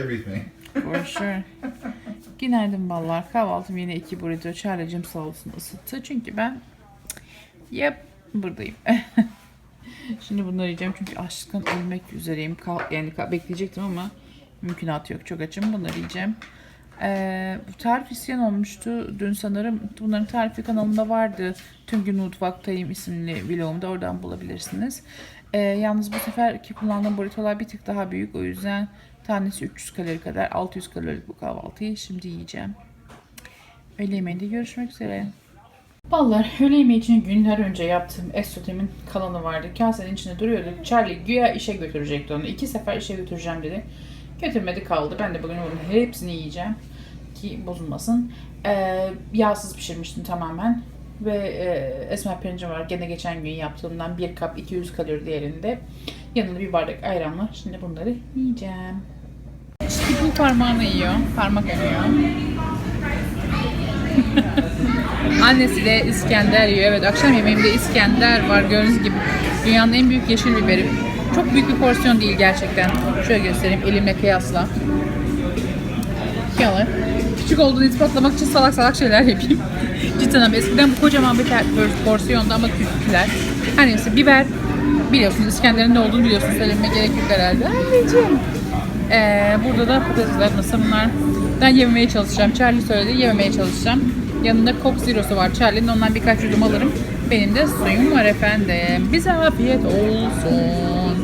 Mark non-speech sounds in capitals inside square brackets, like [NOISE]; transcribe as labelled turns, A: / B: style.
A: everything.
B: For sure. Günaydın ballar. Kahvaltım yine iki burrito. Charlie'cim sağ olsun ısıttı. Çünkü ben yep buradayım. [LAUGHS] Şimdi bunları yiyeceğim çünkü açlıktan ölmek üzereyim. Yani bekleyecektim ama mümkünatı yok. Çok açım. Bunları yiyeceğim. Ee, bu tarif isyan olmuştu. Dün sanırım bunların tarifi kanalımda vardı. Tüm gün mutfaktayım isimli vlogumda. Oradan bulabilirsiniz. Ee, yalnız bu seferki kullandığım burritolar bir tık daha büyük. O yüzden tanesi 300 kalori kadar. 600 kalorilik bu kahvaltıyı şimdi yiyeceğim. Öğle yemeğinde görüşmek üzere. Ballar öğle yemeği için günler önce yaptığım esotemin kalanı vardı. Kasenin içinde duruyordu. Charlie güya işe götürecekti onu. İki sefer işe götüreceğim dedi. Götürmedi kaldı. Ben de bugün onun hepsini yiyeceğim. Ki bozulmasın. Ee, yağsız pişirmiştim tamamen. Ve e, esmer pirincim var. Gene geçen gün yaptığımdan bir kap 200 kalori değerinde. Yanında bir bardak ayran var. Şimdi bunları yiyeceğim. Bu parmağını yiyor. Parmak emiyor. [LAUGHS] Annesi de İskender yiyor. Evet akşam yemeğimde İskender var gördüğünüz gibi. Dünyanın en büyük yeşil biberi. Çok büyük bir porsiyon değil gerçekten. Şöyle göstereyim elimle kıyasla. Yalan. Küçük olduğunu ispatlamak için salak salak şeyler yapayım. [LAUGHS] Cidden ama eskiden bu kocaman bir porsiyonda ama küçükler. Her neyse biber. Biliyorsunuz İskender'in ne olduğunu biliyorsunuz. Söylememe gerek yok herhalde. Anneciğim. Ee, burada da patatesler, mısırlar. Ben yememeye çalışacağım. Charlie söyledi, yememeye çalışacağım. Yanında Coke Zero'su var. Charlie'nin ondan birkaç yudum alırım. Benim de suyum var efendim. Bize afiyet olsun.